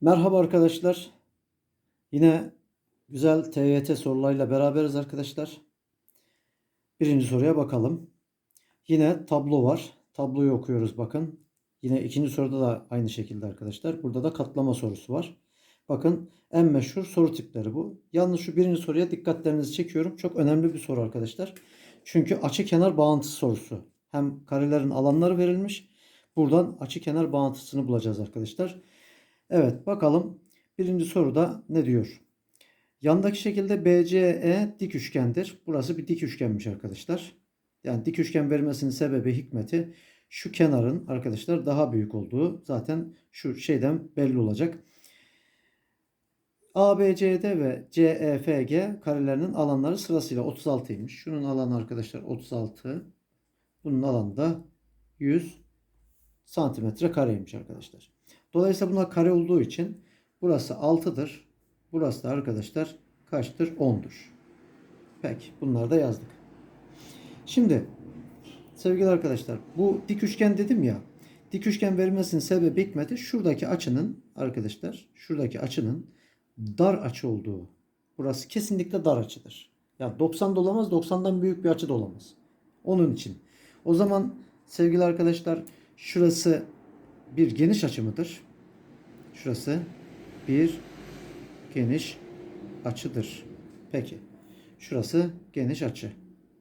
Merhaba arkadaşlar. Yine güzel TYT sorularıyla beraberiz arkadaşlar. Birinci soruya bakalım. Yine tablo var. Tabloyu okuyoruz bakın. Yine ikinci soruda da aynı şekilde arkadaşlar. Burada da katlama sorusu var. Bakın en meşhur soru tipleri bu. Yalnız şu birinci soruya dikkatlerinizi çekiyorum. Çok önemli bir soru arkadaşlar. Çünkü açı kenar bağıntısı sorusu. Hem karelerin alanları verilmiş. Buradan açı kenar bağıntısını bulacağız arkadaşlar. Evet bakalım birinci soruda ne diyor? Yandaki şekilde BCE dik üçgendir. Burası bir dik üçgenmiş arkadaşlar. Yani dik üçgen vermesinin sebebi hikmeti şu kenarın arkadaşlar daha büyük olduğu zaten şu şeyden belli olacak. ABCD ve CEFG karelerinin alanları sırasıyla 36'ymış. Şunun alanı arkadaşlar 36. Bunun alanı da 100 santimetre kareymiş arkadaşlar. Dolayısıyla bunlar kare olduğu için burası 6'dır. Burası da arkadaşlar kaçtır? 10'dur. Peki bunları da yazdık. Şimdi sevgili arkadaşlar bu dik üçgen dedim ya. Dik üçgen verilmesinin sebebi hikmeti şuradaki açının arkadaşlar şuradaki açının dar açı olduğu. Burası kesinlikle dar açıdır. Ya 90 da olamaz 90'dan büyük bir açı da olamaz. Onun için. O zaman sevgili arkadaşlar şurası bir geniş açı mıdır? Şurası bir geniş açıdır. Peki. Şurası geniş açı.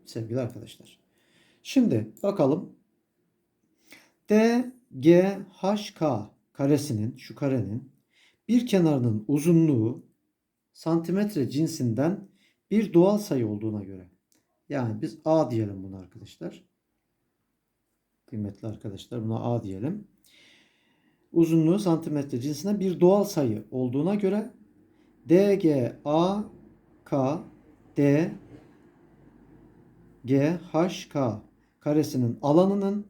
Sevgili arkadaşlar. Şimdi bakalım. DGHK karesinin şu karenin bir kenarının uzunluğu santimetre cinsinden bir doğal sayı olduğuna göre. Yani biz A diyelim bunu arkadaşlar. Kıymetli arkadaşlar buna A diyelim. Uzunluğu santimetre cinsinden bir doğal sayı olduğuna göre DGAK D GHK karesinin alanının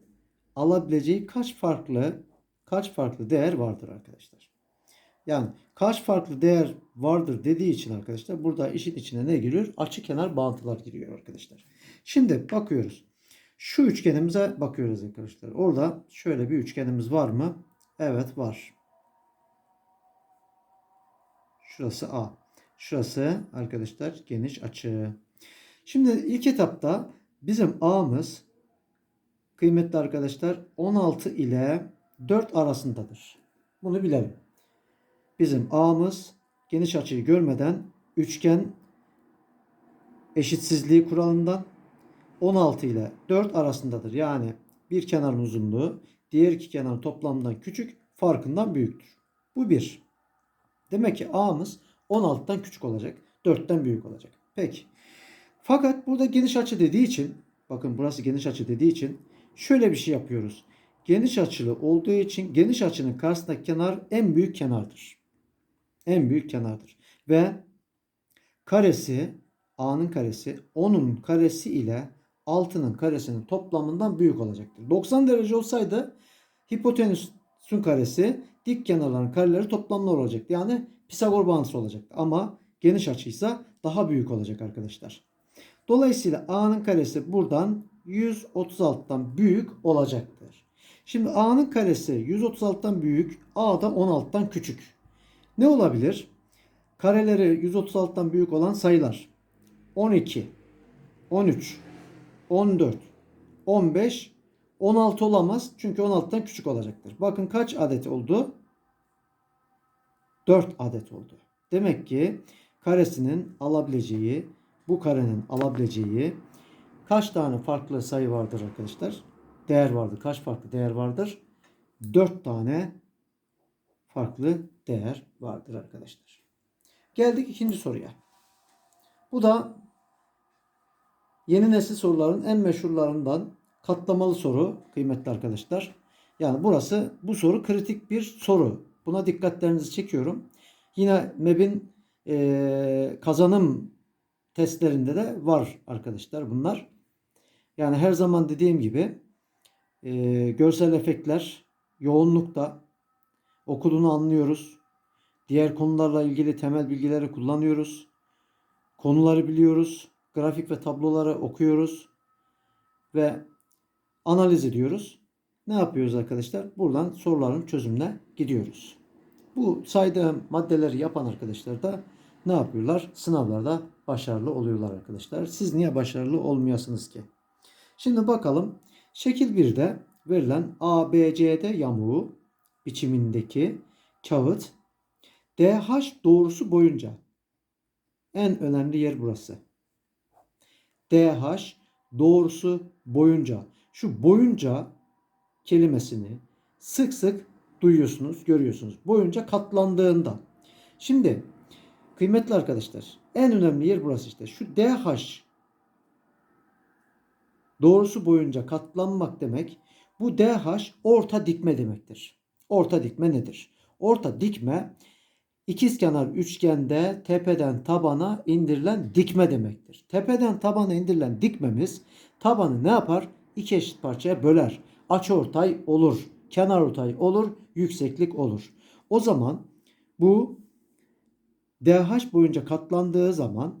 alabileceği kaç farklı kaç farklı değer vardır arkadaşlar. Yani kaç farklı değer vardır dediği için arkadaşlar burada işin içine ne giriyor? Açı kenar bağıntılar giriyor arkadaşlar. Şimdi bakıyoruz. Şu üçgenimize bakıyoruz arkadaşlar. Orada şöyle bir üçgenimiz var mı? Evet var. Şurası A. Şurası arkadaşlar geniş açı. Şimdi ilk etapta bizim A'mız kıymetli arkadaşlar 16 ile 4 arasındadır. Bunu bilelim. Bizim A'mız geniş açıyı görmeden üçgen eşitsizliği kuralından 16 ile 4 arasındadır. Yani bir kenarın uzunluğu diğer iki kenarın toplamından küçük, farkından büyüktür. Bu bir. Demek ki A'mız 16'dan küçük olacak, 4'ten büyük olacak. Peki. Fakat burada geniş açı dediği için, bakın burası geniş açı dediği için şöyle bir şey yapıyoruz. Geniş açılı olduğu için geniş açının karşısındaki kenar en büyük kenardır. En büyük kenardır. Ve karesi A'nın karesi 10'un karesi ile 6'nın karesinin toplamından büyük olacaktır. 90 derece olsaydı hipotenüsün karesi dik kenarların kareleri toplamlı olacaktı. Yani Pisagor bağıntısı olacaktı. Ama geniş açıysa daha büyük olacak arkadaşlar. Dolayısıyla A'nın karesi buradan 136'dan büyük olacaktır. Şimdi A'nın karesi 136'dan büyük, A da 16'dan küçük. Ne olabilir? Kareleri 136'dan büyük olan sayılar. 12, 13, 14, 15, 16 olamaz. Çünkü 16'dan küçük olacaktır. Bakın kaç adet oldu? 4 adet oldu. Demek ki karesinin alabileceği, bu karenin alabileceği kaç tane farklı sayı vardır arkadaşlar? Değer vardır. Kaç farklı değer vardır? 4 tane farklı değer vardır arkadaşlar. Geldik ikinci soruya. Bu da yeni nesil soruların en meşhurlarından katlamalı soru kıymetli arkadaşlar. Yani burası bu soru kritik bir soru. Buna dikkatlerinizi çekiyorum. Yine MEB'in e, kazanım testlerinde de var arkadaşlar bunlar. Yani her zaman dediğim gibi e, görsel efektler yoğunlukta okuduğunu anlıyoruz. Diğer konularla ilgili temel bilgileri kullanıyoruz. Konuları biliyoruz. Grafik ve tabloları okuyoruz. Ve analiz ediyoruz. Ne yapıyoruz arkadaşlar? Buradan soruların çözümüne gidiyoruz. Bu saydığım maddeleri yapan arkadaşlar da ne yapıyorlar? Sınavlarda başarılı oluyorlar arkadaşlar. Siz niye başarılı olmuyorsunuz ki? Şimdi bakalım. Şekil 1'de verilen ABCD yamuğu biçimindeki kağıt DH doğrusu boyunca en önemli yer burası. DH doğrusu boyunca. Şu boyunca kelimesini sık sık duyuyorsunuz, görüyorsunuz. Boyunca katlandığında. Şimdi kıymetli arkadaşlar en önemli yer burası işte. Şu DH doğrusu boyunca katlanmak demek. Bu DH orta dikme demektir. Orta dikme nedir? Orta dikme ikizkenar üçgende tepeden tabana indirilen dikme demektir. Tepeden tabana indirilen dikmemiz tabanı ne yapar? İki eşit parçaya böler. Açıortay olur, kenarortay olur, yükseklik olur. O zaman bu DH boyunca katlandığı zaman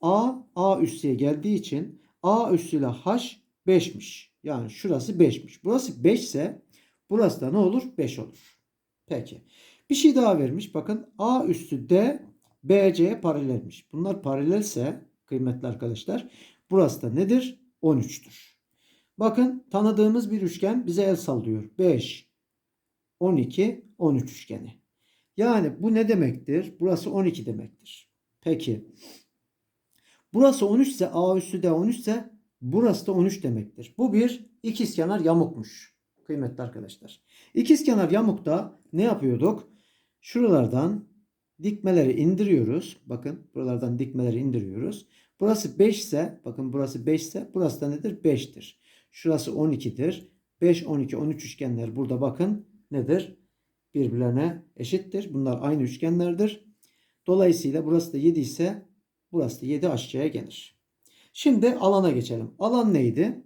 A A üssüye geldiği için A üssüyle H 5'miş. Yani şurası 5'miş. Burası 5 ise burası da ne olur? 5 olur. Peki. Bir şey daha vermiş. Bakın A üssü D BC'ye paralelmiş. Bunlar paralelse kıymetli arkadaşlar burası da nedir? 13'tür. Bakın tanıdığımız bir üçgen bize el sallıyor. 5, 12, 13 üçgeni. Yani bu ne demektir? Burası 12 demektir. Peki. Burası 13 ise A üssü de 13 ise burası da 13 demektir. Bu bir ikizkenar yamukmuş. Kıymetli arkadaşlar. İkizkenar yamukta ne yapıyorduk? Şuralardan dikmeleri indiriyoruz. Bakın buralardan dikmeleri indiriyoruz. Burası 5 ise bakın burası 5 ise burası da nedir? 5'tir. Şurası 12'dir. 5, 12, 13 üçgenler burada bakın nedir? Birbirlerine eşittir. Bunlar aynı üçgenlerdir. Dolayısıyla burası da 7 ise burası da 7 aşağıya gelir. Şimdi alana geçelim. Alan neydi?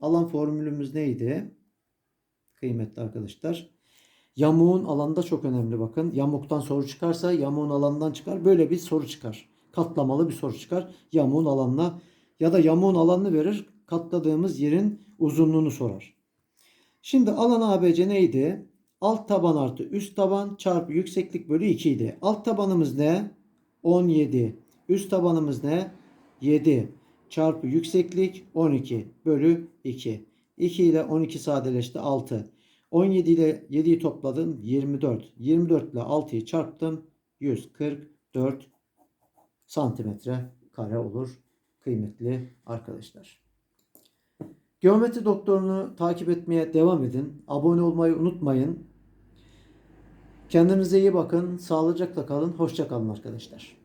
Alan formülümüz neydi? Kıymetli arkadaşlar. Yamuğun alanda çok önemli bakın. Yamuktan soru çıkarsa yamuğun alanından çıkar. Böyle bir soru çıkar. Katlamalı bir soru çıkar. Yamuğun alanına ya da yamuğun alanını verir. Katladığımız yerin uzunluğunu sorar. Şimdi alan ABC neydi? Alt taban artı üst taban çarpı yükseklik bölü 2 idi. Alt tabanımız ne? 17. Üst tabanımız ne? 7 çarpı yükseklik 12 bölü 2. 2 ile 12 sadeleşti 6. 17 ile 7'yi topladım 24. 24 ile 6'yı çarptım 144 santimetre kare olur kıymetli arkadaşlar. Geometri doktorunu takip etmeye devam edin. Abone olmayı unutmayın. Kendinize iyi bakın. Sağlıcakla kalın. Hoşça kalın arkadaşlar.